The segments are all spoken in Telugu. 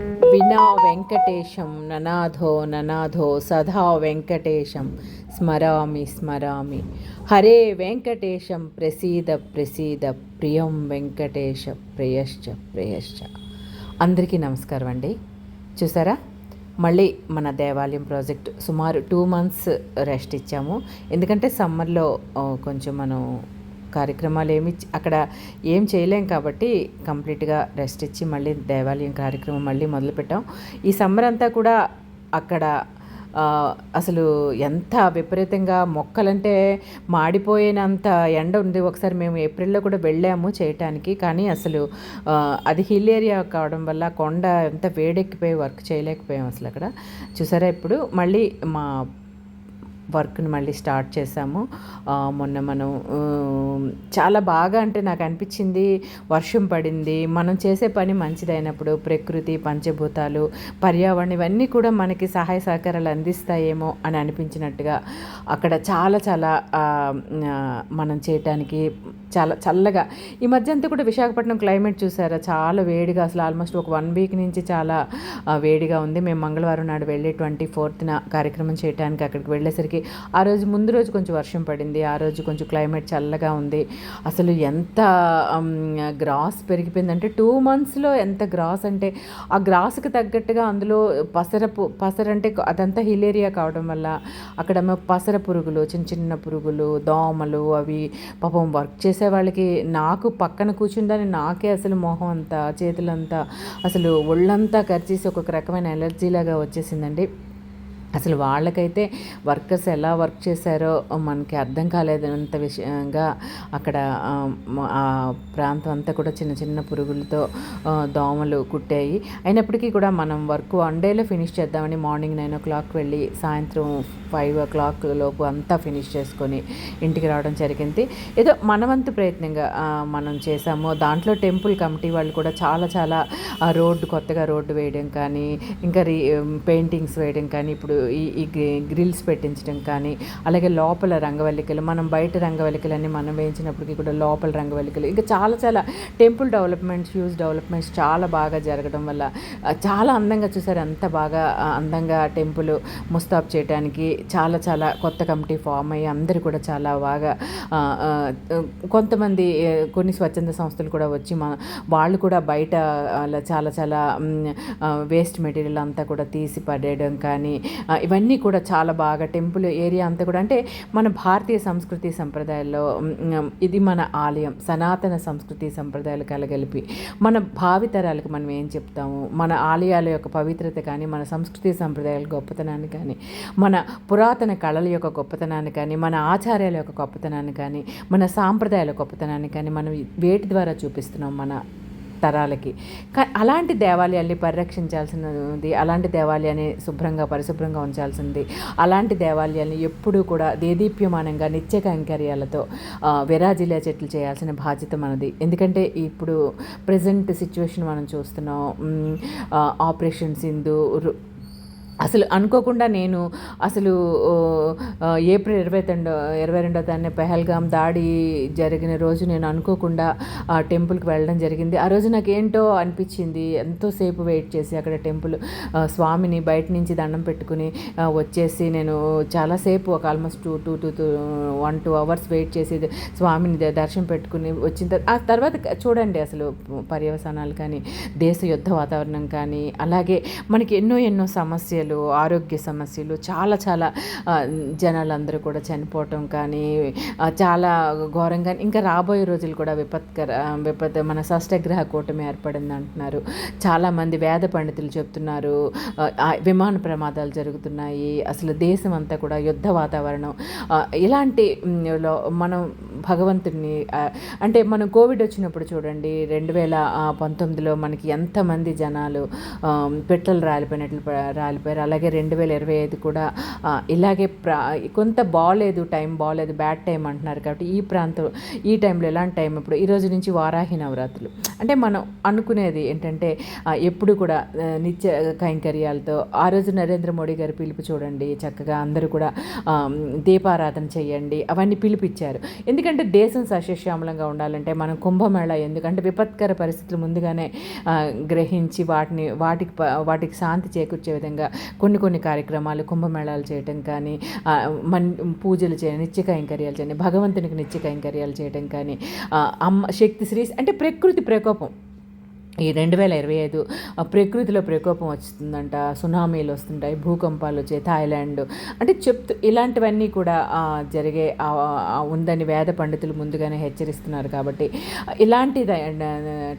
వినా వెంకటేశం ననాథో ననాథో సదా వెంకటేశం స్మరామి స్మరామి. హరే వెంకటేశం ప్రసీద ప్రసీద ప్రియం వెంకటేశ ప్రియశ్చ ప్రియశ్చ. అందరికీ నమస్కారం అండి. చూసారా? మళ్ళీ మన దేవాలయం ప్రాజెక్ట్ సుమారు టూ మంత్స్ రెస్ట్ ఇచ్చాము. ఎందుకంటే సమ్మర్లో కొంచెం మనం కార్యక్రమాలు ఏమి అక్కడ ఏం చేయలేం కాబట్టి కంప్లీట్గా రెస్ట్ ఇచ్చి మళ్ళీ దేవాలయం కార్యక్రమం మళ్ళీ మొదలుపెట్టాం. ఈ సమ్మర్ అంతా కూడా అక్కడ అసలు ఎంత విపరీతంగా మొక్కలంటే మాడిపోయినంత ఎండ ఉంది. ఒకసారి మేము ఏప్రిల్లో కూడా వెళ్ళాము చేయటానికి కానీ అసలు అది హిల్ ఏరియా కావడం వల్ల కొండ ఎంత వేడెక్కిపోయి వర్క్ చేయలేకపోయాం అసలు అక్కడ. చూసారా ఇప్పుడు? మళ్ళీ మా వర్క్ని మళ్ళీ స్టార్ట్ చేసాము మొన్న మనం చాలా బాగా అంటే నాకు అనిపించింది. వర్షం పడింది. మనం చేసే పని మంచిదైనప్పుడు ప్రకృతి పంచభూతాలు పర్యావరణం ఇవన్నీ కూడా మనకి సహాయ సహకారాలు అందిస్తాయేమో అని అనిపించినట్టుగా అక్కడ చాలా చాలా మనం చేయటానికి చాలా చల్లగా. ఈ మధ్య అంతా కూడా విశాఖపట్నం క్లైమేట్ చూసారా? చాలా వేడిగా అసలు ఆల్మోస్ట్ ఒక వన్ వీక్ నుంచి చాలా వేడిగా ఉంది. మేము మంగళవారం నాడు వెళ్ళి ట్వంటీ ఫోర్త్న కార్యక్రమం చేయడానికి అక్కడికి వెళ్ళేసరికి ఆ రోజు ముందు రోజు కొంచెం వర్షం పడింది ఆ రోజు కొంచెం క్లైమేట్ చల్లగా ఉంది. అసలు ఎంత గ్రాస్ పెరిగిపోయిందంటే టూ మంత్స్లో ఎంత గ్రాస్ అంటే ఆ గ్రాస్కి తగ్గట్టుగా అందులో పసరపు పసర అంటే అదంతా హిల్ ఏరియా కావడం వల్ల అక్కడ పసర పురుగులు చిన్న చిన్న పురుగులు దోమలు అవి పాపం వర్క్ చేసే వాళ్ళకి నాకు పక్కన కూర్చుందని నాకే అసలు మొహం అంతా చేతులంతా అసలు ఒళ్ళంతా కరిచేసి ఒక్కొక్క రకమైన ఎలర్జీ లాగా వచ్చేసిందండి. అసలు వాళ్ళకైతే వర్కర్స్ ఎలా వర్క్ చేశారో మనకి అర్థం కాలేదంత విషయంగా అక్కడ ఆ, ప్రాంతం అంతా కూడా చిన్న చిన్న పురుగులతో దోమలు కుట్టాయి. అయినప్పటికీ కూడా మనం వర్క్ వన్ డేలో ఫినిష్ చేద్దామని మార్నింగ్ నైన్ ఓ క్లాక్ వెళ్ళి సాయంత్రం ఫైవ్ ఓ క్లాక్ లోపు అంతా ఫినిష్ చేసుకొని ఇంటికి రావడం జరిగింది. ఏదో మనవంతు ప్రయత్నంగా మనం చేసాము దాంట్లో టెంపుల్ కమిటీ వాళ్ళు కూడా చాలా చాలా రోడ్డు కొత్తగా రోడ్డు వేయడం కానీ ఇంకా రీ పెయింటింగ్స్ వేయడం కానీ ఇప్పుడు ఈ గ్రిల్స్ పెట్టించడం కానీ అలాగే లోపల రంగవల్లికలు మనం బయట రంగవల్లికలన్నీ మనం వేయించినప్పటికీ కూడా లోపల రంగవల్లికలు ఇంకా చాలా చాలా టెంపుల్ డెవలప్మెంట్స్ హ్యూజ్ డెవలప్మెంట్స్ చాలా బాగా జరగడం వల్ల చాలా అందంగా చూసారు. అంత బాగా అందంగా టెంపుల్ ముస్తాబ్ చేయడానికి చాలా చాలా కొత్త కమిటీ ఫామ్ అయ్యి అందరూ కూడా చాలా బాగా కొంతమంది కొన్ని స్వచ్ఛంద సంస్థలు కూడా వచ్చి మన వాళ్ళు కూడా బయట అలా చాలా చాలా వేస్ట్ మెటీరియల్ అంతా కూడా తీసి పడేయడం కానీ ఇవన్నీ కూడా చాలా బాగా టెంపుల్ ఏరియా అంతా కూడా. అంటే మన భారతీయ సంస్కృతి సంప్రదాయాల్లో ఇది మన ఆలయం సనాతన సంస్కృతి సంప్రదాయాలు కలగలిపి మన భావితరాలకు మనం ఏం చెప్తాము? మన ఆలయాల యొక్క పవిత్రత కానీ మన సంస్కృతి సంప్రదాయాల గొప్పతనాన్ని కానీ మన పురాతన కళల యొక్క గొప్పతనాన్ని కానీ మన ఆచార్యాల యొక్క గొప్పతనాన్ని కానీ మన సాంప్రదాయాల గొప్పతనాన్ని కానీ మనం వేటి ద్వారా చూపిస్తున్నాం? మన తరాలకి. అలాంటి దేవాలయాల్ని పరిరక్షించాల్సినది అలాంటి దేవాలయాన్ని శుభ్రంగా పరిశుభ్రంగా ఉంచాల్సింది అలాంటి దేవాలయాల్ని ఎప్పుడూ కూడా దేదీప్యమానంగా నిత్య కైంకర్యాలతో విరాజిలే చెట్లు చేయాల్సిన బాధ్యత మనది. ఎందుకంటే ఇప్పుడు ప్రజెంట్ సిచ్యువేషన్ మనం చూస్తున్నాం. ఆపరేషన్ సింధు అసలు అనుకోకుండా నేను అసలు ఏప్రిల్ ఇరవై రెండో ఇరవై రెండో తారీఖున పెహల్గాం దాడి జరిగిన రోజు నేను అనుకోకుండా ఆ టెంపుల్కి వెళ్ళడం జరిగింది. ఆ రోజు నాకు ఏంటో అనిపించింది ఎంతోసేపు వెయిట్ చేసి అక్కడ టెంపుల్ స్వామిని బయట నుంచి దండం పెట్టుకుని వచ్చేసి నేను చాలాసేపు ఒక almost two two two two one two hours wait చేసి స్వామిని దర్శనం పెట్టుకుని వచ్చిన తర్వాత ఆ తర్వాత చూడండి అసలు పర్యవసానాలు కానీ దేశ యుద్ధ వాతావరణం కానీ అలాగే మనకి ఎన్నో ఎన్నో సమస్యలు ఆరోగ్య సమస్యలు చాలా చాలా జనాలందరూ కూడా చనిపోవటం కానీ చాలా ఘోరంగా ఇంకా రాబోయే రోజులు కూడా విపత్కర విపత్ మన షష్టగ్రహ కూటమి ఏర్పడింది అంటున్నారు చాలామంది వేద పండితులు చెప్తున్నారు విమాన ప్రమాదాలు జరుగుతున్నాయి అసలు దేశం అంతా కూడా యుద్ధ వాతావరణం. ఇలాంటి లో మనం భగవంతుడిని అంటే మనం కోవిడ్ వచ్చినప్పుడు చూడండి రెండు వేల పంతొమ్మిదిలో మనకి ఎంతమంది జనాలు పెట్టలు రాలిపోయినట్లు రాలిపోయారు అలాగే రెండు వేల ఇరవై ఐదు కూడా ఇలాగే ప్రా కొంత బాగాలేదు టైం బాగాలేదు బ్యాడ్ టైం అంటున్నారు కాబట్టి ఈ ప్రాంతం ఈ టైంలో ఎలాంటి టైం ఇప్పుడు? ఈ రోజు నుంచి వారాహి నవరాత్రులు. అంటే మనం అనుకునేది ఏంటంటే ఎప్పుడు కూడా నిత్య కైంకర్యాలతో ఆ రోజు నరేంద్ర మోడీ గారి పిలుపు చూడండి చక్కగా అందరూ కూడా దీపారాధన చేయండి అవన్నీ పిలిపిచ్చారు. ఎందుకంటే దేశం సస్యశ్యామలంగా ఉండాలంటే మనం కుంభమేళ ఎందుకంటే విపత్కర పరిస్థితులు ముందుగానే గ్రహించి వాటిని వాటికి వాటికి శాంతి చేకూర్చే విధంగా కొన్ని కొన్ని కార్యక్రమాలు కుంభమేళాలు చేయటం కానీ మన్ పూజలు చేయడం నిత్య కైంకర్యాలు చేయడం భగవంతునికి నిత్య కైంకర్యాలు చేయడం కానీ అమ్మ శక్తి శ్రీ అంటే ప్రకృతి ప్రకోపం. ఈ రెండు వేల ఇరవై ఐదు ప్రకృతిలో ప్రకోపం వస్తుందంట సునామీలు వస్తుంటాయి భూకంపాలు వచ్చాయి థాయిలాండ్ అంటే చెప్తూ ఇలాంటివన్నీ కూడా జరిగే ఉందని వేద పండితులు ముందుగానే హెచ్చరిస్తున్నారు కాబట్టి ఇలాంటి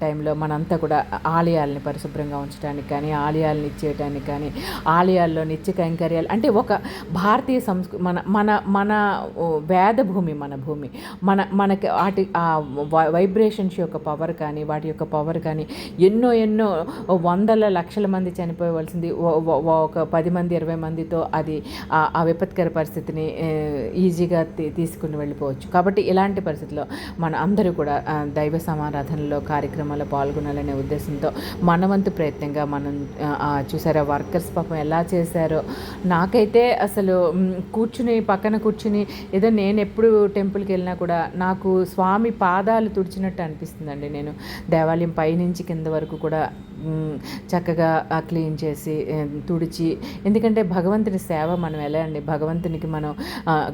టైంలో మనంతా కూడా ఆలయాల్ని పరిశుభ్రంగా ఉంచడానికి కానీ ఆలయాలను ఇచ్చేయటానికి కానీ ఆలయాల్లో నిత్య కైంకర్యాలు అంటే ఒక భారతీయ సంస్కృ మన మన మన వేద భూమి మన భూమి మన మనకి వాటి ఆ వైబ్రేషన్స్ యొక్క పవర్ కానీ వాటి యొక్క పవర్ కానీ ఎన్నో ఎన్నో వందల లక్షల మంది చనిపోవలసింది. ఒక పది మంది ఇరవై మందితో అది ఆ- విపత్కర పరిస్థితిని ఈజీగా తీ- తీసుకుని వెళ్ళిపోవచ్చు. కాబట్టి ఇలాంటి పరిస్థితుల్లో మన అందరూ కూడా దైవ సమారాధనలో కార్యక్రమాల్లో పాల్గొనాలనే ఉద్దేశంతో మనవంతు ప్రయత్నంగా మనం ఆ, చూసారా వర్కర్స్ పాపం ఎలా చేశారో. నాకైతే అసలు కూర్చుని పక్కన కూర్చుని ఏదో నేను ఎప్పుడు టెంపుల్కి వెళ్ళినా కూడా నాకు స్వామి పాదాలు తుడిచినట్టు అనిపిస్తుందండి. నేను దేవాలయం పైనుంచి కింద వరకు కూడా చక్కగా క్లీన్ చేసి తుడిచి. ఎందుకంటే భగవంతుని సేవ మనం ఎలా అండి? భగవంతునికి మనం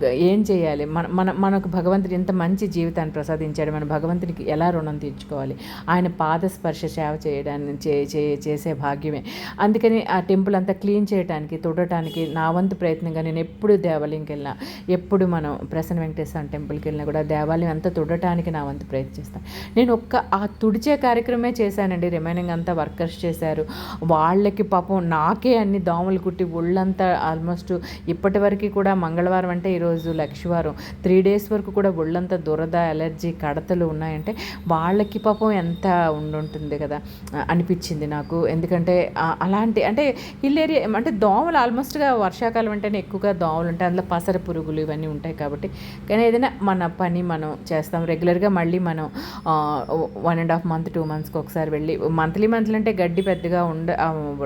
ఏం చేయాలి? మన మన మనకు భగవంతుడు ఇంత మంచి జీవితాన్ని ప్రసాదించాడు మన భగవంతునికి ఎలా రుణం తీర్చుకోవాలి? ఆయన పాదస్పర్శ సేవ చేయడాన్ని చే చే- చేసే భాగ్యమే. అందుకని ఆ టెంపుల్ అంతా క్లీన్ చేయడానికి తుడటానికి నా వంతు ప్రయత్నంగా నేను ఎప్పుడు దేవాలయంకి వెళ్ళినా ఎప్పుడు మనం ప్రసన్న వెంకటేశ్వర టెంపుల్కి వెళ్ళినా కూడా దేవాలయం అంతా తుడటానికి నా వంతు ప్రయత్నిస్తాను నేను ఒక్క ఆ తుడిచే కార్యక్రమమే చేశానండి రిమైనింగ్ అంతా వర్క్ వర్కర్స్ చేశారు. వాళ్ళకి పాపం నాకే అన్ని దోమలు కుట్టి ఒళ్ళంతా ఆల్మోస్ట్ ఇప్పటి వరకు కూడా మంగళవారం అంటే ఈరోజు లక్షవారం త్రీ డేస్ వరకు కూడా ఒళ్ళంతా దురద అలర్జీ కడతలు ఉన్నాయంటే వాళ్ళకి పాపం ఎంత ఉండుంటుంది కదా అనిపించింది నాకు. ఎందుకంటే అలాంటి అంటే హిల్ ఏరియా అంటే దోమలు ఆల్మోస్ట్గా వర్షాకాలం అంటేనే ఎక్కువగా దోమలు ఉంటాయి. అందులో పసర పురుగులు ఇవన్నీ ఉంటాయి కాబట్టి. కానీ ఏదైనా మన పని మనం చేస్తాం. రెగ్యులర్గా మళ్ళీ మనం one and half month two మంత్స్కి ఒకసారి వెళ్ళి మంత్లీ మంత్లీ అంటే గడ్డి పెద్దగా ఉండ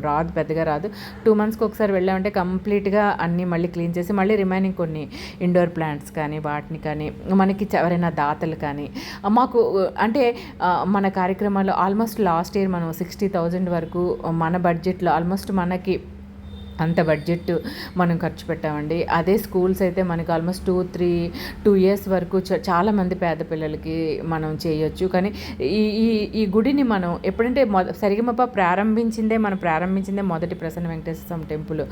రాదు పెద్దగా రాదు. టూ మంత్స్కి ఒకసారి వెళ్ళామంటే కంప్లీట్గా అన్నీ మళ్ళీ క్లీన్ చేసి మళ్ళీ రిమైనింగ్ కొన్ని ఇండోర్ ప్లాంట్స్ కానీ వాటిని కానీ మనకి ఎవరైనా దాతలు కానీ. మాకు అంటే మన కార్యక్రమాల్లో ఆల్మోస్ట్ లాస్ట్ ఇయర్ మనం సిక్స్టీ థౌజండ్ వరకు మన బడ్జెట్లో ఆల్మోస్ట్ మనకి అంత బడ్జెట్ మనం ఖర్చు పెట్టామండి. అదే స్కూల్స్ అయితే మనకి almost two three two years వరకు చ- చాలామంది పేద పిల్లలకి మనం చేయొచ్చు. కానీ ఈ ఈ ఈ గుడిని మనం ఎప్పుడంటే మొద సరిగమప ప్రారంభించిందే మనం ప్రారంభించిందే మొదటి ప్రసన్న వెంకటేశ్వర స్వామి టెంపుల్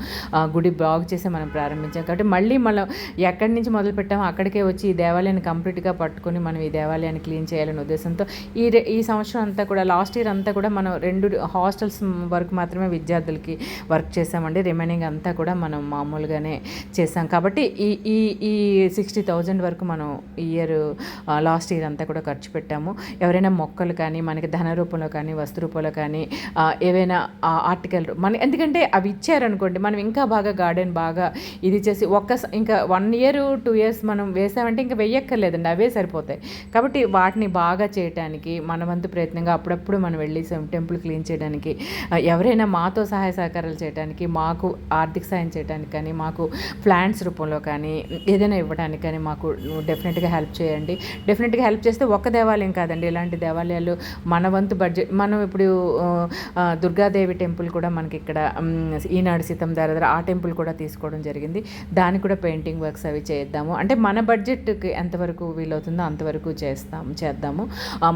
గుడి బాగు చేసి మనం ప్రారంభించాం. కాబట్టి మళ్ళీ మనం ఎక్కడి నుంచి మొదలు పెట్టామో అక్కడికే వచ్చి ఈ దేవాలయాన్ని కంప్లీట్గా పట్టుకొని మనం ఈ దేవాలయాన్ని క్లీన్ చేయాలనే ఉద్దేశంతో ఈ ఈ సంవత్సరం అంతా కూడా లాస్ట్ ఇయర్ అంతా కూడా మనం రెండు హాస్టల్స్ వరకు మాత్రమే విద్యార్థులకి వర్క్ చేసామండి రిమైనింగ్ అంతా కూడా మనం మామూలుగానే చేసాం కాబట్టి ఈ ఈ ఈ సిక్స్టీ థౌజండ్ వరకు మనం ఇయర్ లాస్ట్ ఇయర్ అంతా కూడా ఖర్చు పెట్టాము. ఎవరైనా మొక్కలు కానీ మనకి ధన రూపంలో కానీ వస్తు రూపంలో కానీ ఏవైనా ఆర్టికల్ మన ఎందుకంటే అవి ఇచ్చారనుకోండి మనం ఇంకా బాగా గార్డెన్ బాగా ఇది చేసి ఒక్క స- ఇంకా వన్ ఇయర్ టూ ఇయర్స్ మనం వేసామంటే ఇంకా వెయ్యక్కర్లేదండి అవే సరిపోతాయి. కాబట్టి వాటిని బాగా చేయడానికి మన వంతు ప్రయత్నంగా అప్పుడప్పుడు మనం వెళ్ళి టెంపుల్ క్లీన్ చేయడానికి ఎవరైనా మాతో సహాయ సహకారాలు చేయడానికి మాకు ఆర్థిక సాయం చేయడానికి కానీ మాకు ప్లాంట్స్ రూపంలో కానీ ఏదైనా ఇవ్వడానికి కానీ మాకు డెఫినెట్గా హెల్ప్ చేయండి. డెఫినెట్గా హెల్ప్ చేస్తే ఒక్క దేవాలయం కాదండి. ఇలాంటి దేవాలయాలు మన వంతు బడ్జెట్ మనం ఇప్పుడు దుర్గాదేవి టెంపుల్ కూడా మనకి ఇక్కడ ఈనాడు సీతం దారి ఆ టెంపుల్ కూడా తీసుకోవడం జరిగింది. దానికి కూడా పెయింటింగ్ వర్క్స్ అవి చేద్దాము. అంటే మన బడ్జెట్కి ఎంతవరకు వీలవుతుందో అంతవరకు చేస్తాం చేద్దాము.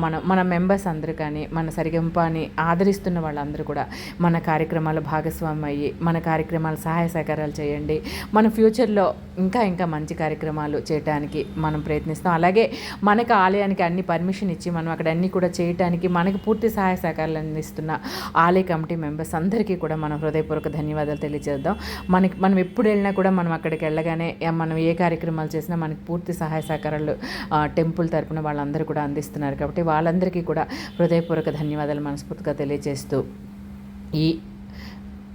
మన మన మెంబర్స్ అందరూ కానీ మన సరిగంపాని ఆదరిస్తున్న వాళ్ళందరూ కూడా మన కార్యక్రమాలు భాగస్వామి అయ్యి మన కార్యక్రమాలు సహాయ సహకారాలు చేయండి. మన ఫ్యూచర్లో ఇంకా ఇంకా మంచి కార్యక్రమాలు చేయడానికి మనం ప్రయత్నిస్తాం. అలాగే మనకు ఆలయానికి అన్ని పర్మిషన్ ఇచ్చి మనం అక్కడ అన్ని కూడా చేయడానికి మనకి పూర్తి సహాయ సహకారాలు అందిస్తున్న ఆలయ కమిటీ మెంబర్స్ అందరికీ కూడా మనం హృదయపూర్వక ధన్యవాదాలు తెలియజేద్దాం. మనకి మనం ఎప్పుడు వెళ్ళినా కూడా మనం అక్కడికి వెళ్ళగానే మనం ఏ కార్యక్రమాలు చేసినా మనకి పూర్తి సహాయ సహకారాలు టెంపుల్ తరపున వాళ్ళందరూ కూడా అందిస్తున్నారు. కాబట్టి వాళ్ళందరికీ కూడా హృదయపూర్వక ధన్యవాదాలు మనస్ఫూర్తిగా తెలియజేస్తూ ఈ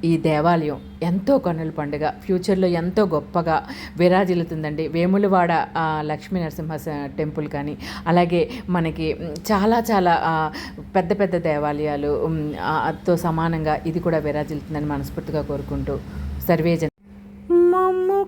ఈ దేవాలయం ఎంతో కన్నుల పండుగ ఫ్యూచర్లో ఎంతో గొప్పగా విరాజిల్లుతుందండి. వేములవాడ లక్ష్మీ నరసింహ టెంపుల్ కానీ అలాగే మనకి చాలా చాలా పెద్ద పెద్ద దేవాలయాలు తో సమానంగా ఇది కూడా విరాజిల్లుతుందని మనస్ఫూర్తిగా కోరుకుంటూ సర్వేజన్ మమ్ము